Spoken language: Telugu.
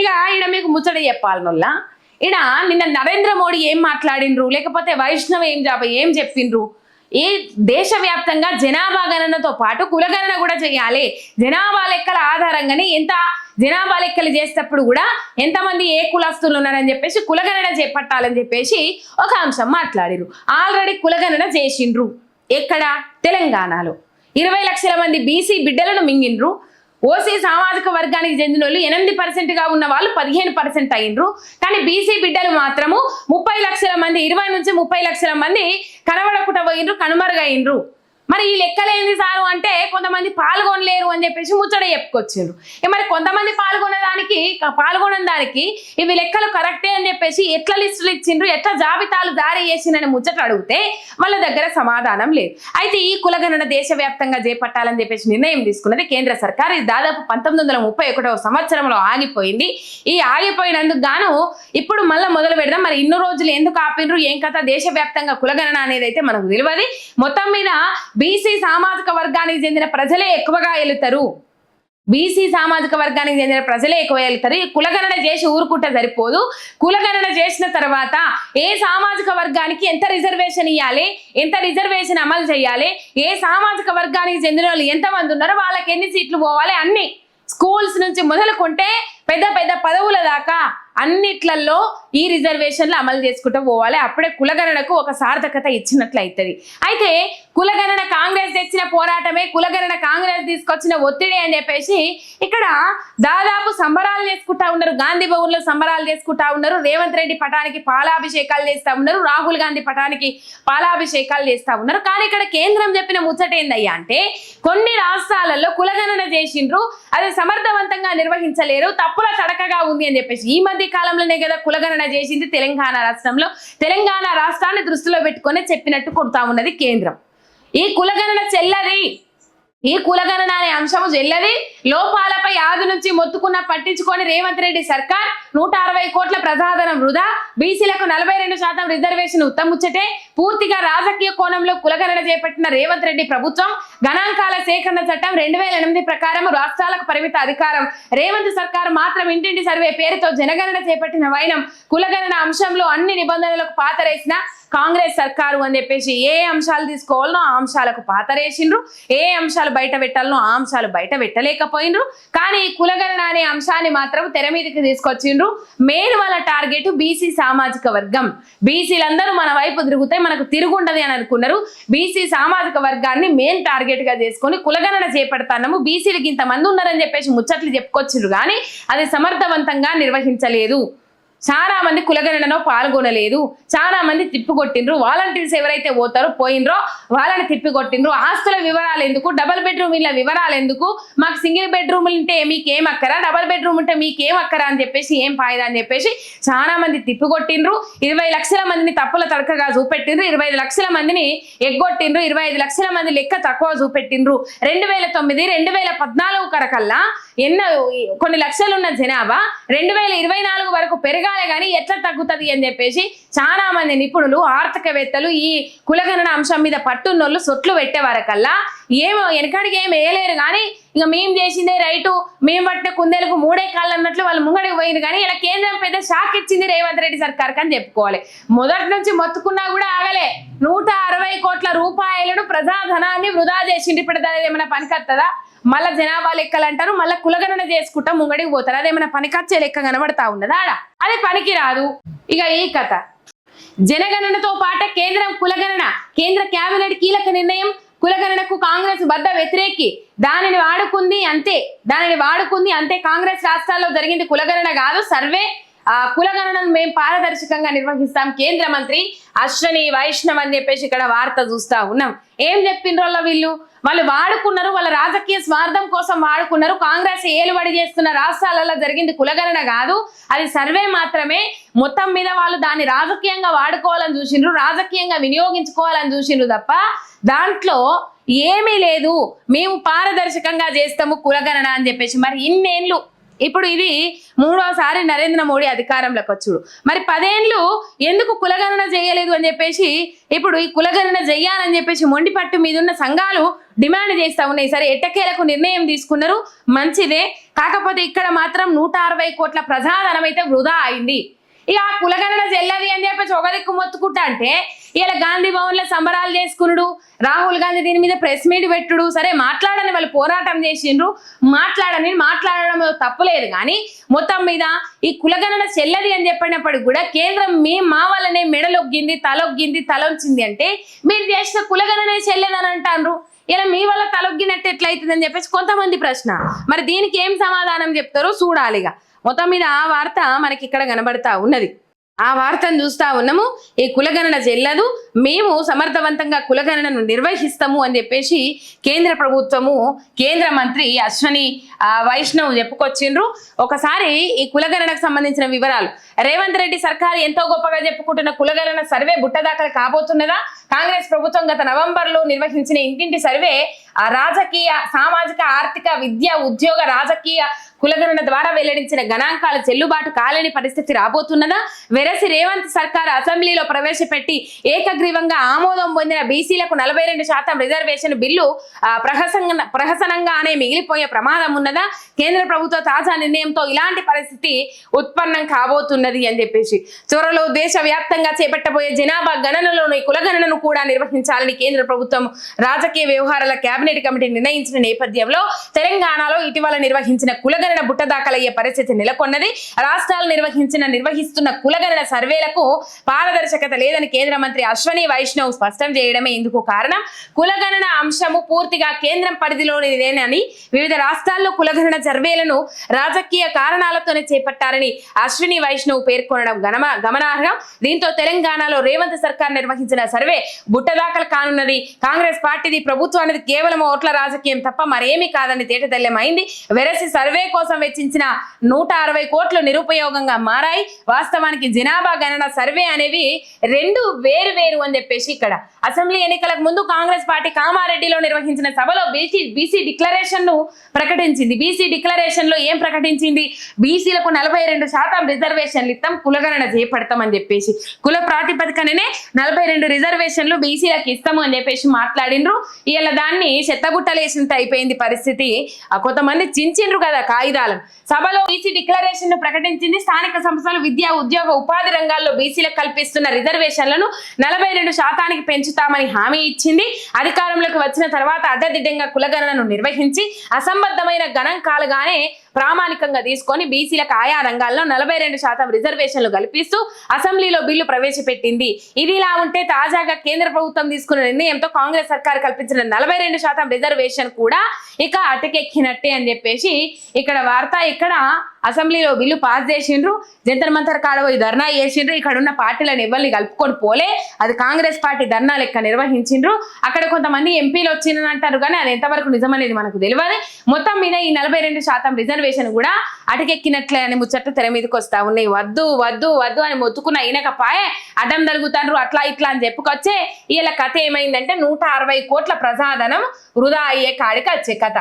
ఇక ఈడ మీకు ముచ్చట చెప్పాలనుల్లా ఈడ నిన్న నరేంద్ర మోడీ ఏం మాట్లాడిండ్రు? లేకపోతే వైష్ణవ్ ఏం జాబ ఏం చెప్పిండ్రు? ఈ దేశవ్యాప్తంగా జనాభా గణనతో పాటు కులగణన కూడా చేయాలి. జనాభా లెక్కల ఆధారంగానే ఎంత జనాభా లెక్కలు చేసేటప్పుడు కూడా ఎంతమంది ఏ కులస్తులు ఉన్నారని చెప్పేసి కులగణన చేపట్టాలని చెప్పేసి ఒక అంశం మాట్లాడిరు ఆల్రెడీ కులగణన చేసిండ్రు. ఎక్కడ? తెలంగాణలో. ఇరవై లక్షల మంది బీసీ బిడ్డలను మింగిండ్రు. ఓసీ సామాజిక వర్గానికి చెందిన వాళ్ళు ఎనిమిది పర్సెంట్గా ఉన్న వాళ్ళు పదిహేను పర్సెంట్ అయినరు కానీ బీసీ బిడ్డలు మాత్రము ముప్పై లక్షల మంది ఇరవై నుంచి ముప్పై లక్షల మంది కనబడకుండా పోయిండ్రు కనుమరుగైనరు మరి ఈ లెక్కలేంది సారు అంటే కొంతమంది పాల్గొనలేరు అని చెప్పేసి ముచ్చట చెప్పుకొచ్చిండ్రు. మరి కొంతమంది పాల్గొనే దానికి పాల్గొనని దానికి ఇవి లెక్కలు కరెక్టే అని చెప్పేసి ఎట్లా లిస్టులు ఇచ్చిండ్రు ఎట్లా జాబితాలు జారీ చేసిందని ముచ్చట అడిగితే వాళ్ళ దగ్గర సమాధానం లేదు. అయితే ఈ కులగణన దేశవ్యాప్తంగా చేపట్టాలని చెప్పేసి నిర్ణయం తీసుకున్నది కేంద్ర సర్కార్. ఇది దాదాపు పంతొమ్మిది వందల ముప్పై ఒకటవ సంవత్సరంలో ఆగిపోయింది. ఈ ఆగిపోయినందుకు గాను ఇప్పుడు మళ్ళీ మొదలు పెడదాం. మరి ఇన్ని రోజులు ఎందుకు ఆపిండ్రు ఏం కథ దేశవ్యాప్తంగా కులగణన అనేది అయితే మనకు తెలియదు. మొత్తం మీద బీసీ సామాజిక వర్గానికి చెందిన ప్రజలే ఎక్కువగా వెళుతారు బీసీ సామాజిక వర్గానికి చెందిన ప్రజలే ఎక్కువ వెళ్తారు ఈ కులగణన చేసి ఊరుకుంటే సరిపోదు. కులగణన చేసిన తర్వాత ఏ సామాజిక వర్గానికి ఎంత రిజర్వేషన్ ఇవ్వాలి ఎంత రిజర్వేషన్ అమలు చేయాలి? ఏ సామాజిక వర్గానికి చెందిన వాళ్ళు ఎంతమంది ఉన్నారో వాళ్ళకి ఎన్ని సీట్లు పోవాలి? అన్ని. స్కూల్స్ నుంచి మొదలుకుంటే పెద్ద పెద్ద పదవుల దాకా అన్నిట్లలో ఈ రిజర్వేషన్లు అమలు చేసుకుంటూ పోవాలి. అప్పుడే కులగణనకు ఒక సార్థకత ఇచ్చినట్లు అవుతుంది అయితే కులగణన కాంగ్రెస్ తెచ్చిన పోరాటమే కులగణన కాంగ్రెస్ తీసుకొచ్చిన ఒత్తిడి అని చెప్పేసి ఇక్కడ దాదాపు సంబరాలు చేసుకుంటా ఉన్నారు. గాంధీ భవన్లో సంబరాలు చేసుకుంటా ఉన్నారు. రేవంత్ రెడ్డి పటానికి పాలాభిషేకాలు చేస్తా ఉన్నారు. రాహుల్ గాంధీ పటానికి పాలాభిషేకాలు చేస్తా ఉన్నారు. కానీ ఇక్కడ కేంద్రం చెప్పిన ముచ్చట ఏందయ్యా అంటే కొన్ని రాష్ట్రాలలో కులగణన చేసిండ్రు అది సమర్థవంతంగా నిర్వహించలేరు తప్పుల తడకగా ఉంది అని చెప్పేసి. ఈ మధ్య కాలంలోనే కదా కులగణన చేసింది తెలంగాణ రాష్ట్రంలో. తెలంగాణ రాష్ట్రాన్ని దృష్టిలో పెట్టుకొని చెప్పినట్టు కొడతా ఉన్నది కేంద్రం. ఈ కులగణన చెల్లది. ఈ కులగణన అనే అంశము చెల్లది. లోపాలపై ఆది నుంచి మొత్తుకున్న పట్టించుకొని రేవంత్ రెడ్డి సర్కార్ నూట అరవై కోట్ల ప్రజాధనం వృధా. బీసీలకు నలభై రెండు శాతం రిజర్వేషన్ ఉత్తముచ్చటే పూర్తిగా రాజకీయ కోణంలో కులగణన చేపట్టిన రేవంత్ రెడ్డి ప్రభుత్వం గణాంకాల సేకరణ చట్టం రెండు వేల ఎనిమిది ప్రకారం రాష్ట్రాలకు పరిమిత అధికారం. రేవంత్ సర్కార్ మాత్రం ఇంటింటి సర్వే పేరుతో జనగణన చేపట్టిన వైనం. కులగణన అంశంలో అన్ని నిబంధనలకు పాతరేసిన కాంగ్రెస్ సర్కారు అని చెప్పేసి ఏ అంశాలు తీసుకోవాలనో ఆ అంశాలకు పాతరేసిండ్రు. ఏ అంశాలు బయట పెట్టాలనో ఆ అంశాలు బయట పెట్టలేకపోయినరు కానీ కులగణన అనే అంశాన్ని మాత్రం తెర మీదకి తీసుకొచ్చిండ్రు. మెయిన్ వాళ్ళ టార్గెట్ బీసీ సామాజిక వర్గం. బీసీలందరూ మన వైపు తిరుగుతే మనకు తిరుగుండదు అని అనుకున్నారు. బీసీ సామాజిక వర్గాన్ని మెయిన్ టార్గెట్గా చేసుకొని కులగణన చేపడతాము బీసీలకు ఇంతమంది ఉన్నారని చెప్పేసి ముచ్చట్లు చెప్పుకొచ్చిండ్రు. కానీ అది సమర్థవంతంగా నిర్వహించలేదు. చాలా మంది కులగణనలో పాల్గొనలేదు. చాలా మంది తిప్పికొట్టిండ్రు వాలంటీర్స్ ఎవరైతే పోతారో పోయినరో వాళ్ళని తిప్పికొట్టిండ్రు ఆస్తుల వివరాలు ఎందుకు? డబల్ బెడ్రూమ్ ఇళ్ళ వివరాలు ఎందుకు? మాకు సింగిల్ బెడ్రూమ్ ఉంటే మీకేం అక్కరా? డబల్ బెడ్రూమ్ ఉంటే మీకేం అక్కరా అని చెప్పేసి ఏం పాయదా అని చెప్పేసి చాలా మంది తిప్పికొట్టిండ్రు ఇరవై లక్షల మందిని తప్పుల తడకగా చూపెట్టిండ్రు. ఇరవై ఐదు లక్షల మందిని ఎగ్గొట్టిండ్రు. ఇరవై ఐదు లక్షల మంది లెక్క తక్కువ చూపెట్టిండ్రు. రెండు వేల తొమ్మిది రెండు వేల పద్నాలుగు కరకల్లా ఎన్నో కొన్ని లక్షలు ఉన్న జనాభా రెండు వేల ఇరవై నాలుగు వరకు పెరగాలి కానీ ఎట్లా తగ్గుతుంది అని చెప్పేసి చాలా మంది నిపుణులు ఆర్థికవేత్తలు ఈ కులగణన అంశం మీద పట్టున్నోళ్ళు సొట్లు పెట్టేవారకల్లా. ఏమో వెనకడికి ఏం వేయలేరు కానీ ఇక మేము చేసిందే రైటు మేము పట్టిన కుందేలకు మూడే కాళ్ళు అన్నట్లు వాళ్ళు ముంగడికి పోయింది కానీ ఇలా కేంద్రం పెద్ద షాక్ ఇచ్చింది రేవంత్ రెడ్డి సర్కార్ అని చెప్పుకోవాలి. మొదటి నుంచి మొత్తుకున్నా కూడా ఆగలే. నూట అరవై కోట్ల రూపాయలను ప్రజాధనాన్ని వృధా చేసింది ఇప్పుడు దాని ఏమైనా పనికత్తదా? మళ్ళా జనాభా లెక్కలు అంటారు మళ్ళీ కులగణన చేసుకుంటా ముంగడికి పోతారు. అదేమైనా పనికొచ్చే లెక్క కనబడతా ఉన్నదా? ఆడ అది పనికి రాదు. ఇక ఈ కథ. జనగణనతో పాటు కేంద్రం కులగణన. కేంద్ర కేబినెట్ కీలక నిర్ణయం కులగణనకు కాంగ్రెస్ బద్ద వ్యతిరేకి. దానిని వాడుకుంది అంతే. దానిని వాడుకుంది అంతే. కాంగ్రెస్ రాష్ట్రాల్లో జరిగింది కులగణన కాదు సర్వే. కులగణనను మేము పారదర్శకంగా నిర్వహిస్తాం కేంద్ర మంత్రి అశ్వని వైష్ణవ్ అని చెప్పేసి ఇక్కడ వార్త చూస్తా ఉన్నాం. ఏం చెప్పిండ్రోళ్ళ వీళ్ళు? వాళ్ళు వాడుకున్నారు వాళ్ళ రాజకీయ స్వార్థం కోసం వాడుకున్నారు. కాంగ్రెస్ ఏలుబడి చేస్తున్న రాష్ట్రాలలో జరిగింది కులగణన కాదు. అది సర్వే మాత్రమే. మొత్తం మీద వాళ్ళు దాన్ని రాజకీయంగా వాడుకోవాలని చూసిండ్రు రాజకీయంగా వినియోగించుకోవాలని చూసిండ్రు తప్ప దాంట్లో ఏమీ లేదు. మేము పారదర్శకంగా చేస్తాము కులగణన అని చెప్పేసి. మరి ఇన్నేళ్ళు ఇప్పుడు ఇది మూడోసారి నరేంద్ర మోడీ అధికారంలోకి వచ్చుడు. మరి పదేండ్లు ఎందుకు కులగణన చేయలేదు అని చెప్పేసి ఇప్పుడు ఈ కులగణన చెయ్యాలని చెప్పేసి మొండి పట్టు మీద ఉన్న సంఘాలు డిమాండ్ చేస్తా ఉన్నాయి. సరే ఎట్టకేలకు నిర్ణయం తీసుకున్నారు? మంచిదే. కాకపోతే ఇక్కడ మాత్రం నూట అరవై కోట్ల ప్రజాధనం అయితే వృధా అయింది. ఇక ఆ కులగణన చెల్లది అని చెప్పేసి ఒక దిక్కు మొత్తుకుంటా అంటే ఇలా గాంధీ భవన్లో సంబరాలు చేసుకునుడు రాహుల్ గాంధీ దీని మీద ప్రెస్ మీట్ పెట్టుడు సరే మాట్లాడని వాళ్ళు పోరాటం చేసిండ్రు మాట్లాడని మాట్లాడడం తప్పులేదు కానీ మొత్తం మీద ఈ కులగణన చెల్లది అని చెప్పినప్పటికి కూడా కేంద్రం మీ మా వల్లనే మెడలొగ్గింది తలొగ్గింది తలొచ్చింది అంటే మీరు చేసిన కులగణనే చెల్లదని అంటారు ఇలా మీ వల్ల తలొగ్గినట్టు ఎట్లయితుంది అని చెప్పేసి కొంతమంది ప్రశ్న. మరి దీనికి ఏం సమాధానం చెప్తారో చూడాలిగా. మొత్తం మీద ఆ వార్త మనకి ఇక్కడ కనబడతా ఉన్నది. ఆ వార్తను చూస్తా ఉన్నాము. ఈ కులగణన చెల్లదు. మేము సమర్థవంతంగా కులగణనను నిర్వహిస్తాము అని చెప్పేసి కేంద్ర ప్రభుత్వము కేంద్ర మంత్రి అశ్వని ఆ, వైష్ణవ్ చెప్పుకొచ్చిండ్రు. ఒకసారి ఈ కులగణనకు సంబంధించిన వివరాలు. రేవంత్ రెడ్డి సర్కారు ఎంతో గొప్పగా చెప్పుకుంటున్న కులగణన సర్వే బుట్టదాఖలు కాబోతున్నదా? కాంగ్రెస్ ప్రభుత్వం గత నవంబర్లో నిర్వహించిన ఇంటింటి సర్వే ఆ రాజకీయ సామాజిక ఆర్థిక విద్య ఉద్యోగ రాజకీయ కులగణన ద్వారా వెల్లడించిన గణాంకాలు చెల్లుబాటు కాలేని పరిస్థితి రాబోతున్నదా? వెరసి రేవంత్ సర్కార్ అసెంబ్లీలో ప్రవేశపెట్టి ఏకగ్రీవంగా ఆమోదం పొందిన బీసీలకు నలభై రెండు శాతం రిజర్వేషన్ బిల్లు ఆ, ప్రహసంగ ప్రహసనంగానే మిగిలిపోయే ప్రమాదం ఉన్నదా? కేంద్ర ప్రభుత్వ తాజా నిర్ణయంతో ఇలాంటి పరిస్థితి ఉత్పన్నం కాబోతున్నది అని చెప్పేసి. త్వరలో దేశవ్యాప్తంగా చేపట్టబోయే జనాభా గణనలోని కులగణనను కూడా నిర్వహించాలని కేంద్ర ప్రభుత్వం రాజకీయ వ్యవహారాల కేబినెట్ కమిటీ నిర్ణయించిన నేపథ్యంలో తెలంగాణలో ఇటీవల నిర్వహించిన కులగణన బుట్ట దాఖలయ్యే పరిస్థితి నెలకొన్నది. రాష్ట్రాలు నిర్వహించిన నిర్వహిస్తున్న కులగణన సర్వేలకు పారదర్శకత లేదని కేంద్ర మంత్రి అశ్వని వైష్ణవ్ స్పష్టం చేయడమే ఇందుకు కారణం. కులగణన అంశము పూర్తిగా కేంద్రం పరిధిలోనిదేనని వివిధ రాష్ట్రాల్లో కులగణన సర్వేలను రాజకీయ కారణాలతోనే చేపట్టారని అశ్విని వైష్ణవ్ పేర్కొనడం గమనార్హం. దీంతో తెలంగాణలో రేవంత్ సర్కార్ నిర్వహించిన సర్వే బుట్టదాఖలు కానున్నది. కాంగ్రెస్ పార్టీది అనేది కేవలం ఓట్ల రాజకీయం తప్ప మరేమీ కాదని తేటతెల్లమైంది. వెరసి సర్వే కోసం వెచ్చించిన నూట అరవై కోట్లు నిరుపయోగంగా మారాయి. వాస్తవానికి జనాభా గణన సర్వే అనేవి రెండు వేరు వేరు అని చెప్పేసి ఇక్కడ అసెంబ్లీ ఎన్నికలకు ముందు కాంగ్రెస్ పార్టీ కామారెడ్డిలో నిర్వహించిన సభలో బీసీ బీసీ డిక్లరేషన్ను ప్రకటించింది. బీసీ డిక్లరేషన్లో ఏం ప్రకటించింది? బీసీలకు నలభై రెండు శాతం రిజర్వేషన్లు ఇస్తాం కులగణన చేపడతామని చెప్పేసి. కుల ప్రాతిపదికననే నలభై రెండు రిజర్వేషన్ రిజర్వేషన్లు బీసీలకు ఇస్తాము అని చెప్పేసి మాట్లాడిండ్రు. ఇలా దాన్ని చెత్తగుట్టలేసినట్టు అయిపోయింది పరిస్థితి. కొంతమంది చించిండ్రు కదా కాగితాలను సభలో బీసీ డిక్లరేషన్ను ప్రకటించింది స్థానిక సంస్థలు విద్యా ఉద్యోగ ఉపాధి రంగాల్లో బీసీలకు కల్పిస్తున్న రిజర్వేషన్లను నలభై రెండు శాతానికి పెంచుతామని హామీ ఇచ్చింది. అధికారంలోకి వచ్చిన తర్వాత అడ్డదిడ్డంగా కులగణనను నిర్వహించి అసంబద్ధమైన గణాంకాలుగానే ప్రామాణికంగా తీసుకొని బీసీలకు ఆయా రంగాల్లో నలభై రెండు శాతం రిజర్వేషన్లు కల్పిస్తూ అసెంబ్లీలో బిల్లు ప్రవేశపెట్టింది. ఇది ఇలా ఉంటే తాజాగా కేంద్ర ప్రభుత్వం తీసుకున్న నిర్ణయంతో కాంగ్రెస్ సర్కార్ కల్పించిన నలభై రెండు శాతం రిజర్వేషన్ కూడా ఇక అటకెక్కినట్టే అని చెప్పేసి ఇక్కడ వార్త ఇక్కడ అసెంబ్లీలో బిల్లు పాస్ చేసిండ్రు. జంతర్ మంతర్ కాడబోయి ధర్నా చేసిండ్రు. ఇక్కడ ఉన్న పార్టీలను ఎవరిని కలుపుకొని పోలే. అది కాంగ్రెస్ పార్టీ ధర్నా లెక్క నిర్వహించిండ్రు. అక్కడ కొంతమంది ఎంపీలు వచ్చిందని అంటారు కానీ అది ఎంతవరకు నిజమనేది మనకు తెలియదు. మొత్తం మీద ఈ నలభై రెండు శాతం రిజర్వేషన్ కూడా అటకెక్కినట్లే అని ముచ్చట్లు తెర మీదకి వస్తా ఉన్నాయి. వద్దు వద్దు వద్దు అని మొత్తుకున్న ఈయనకపాయే అడ్డం తరుగుతారు అట్లా ఇట్లా అని చెప్పుకొచ్చే వీళ్ళ కథ ఏమైందంటే నూట అరవై కోట్ల ప్రజాధనం వృధా అయ్యే కాడికి వచ్చే కథ.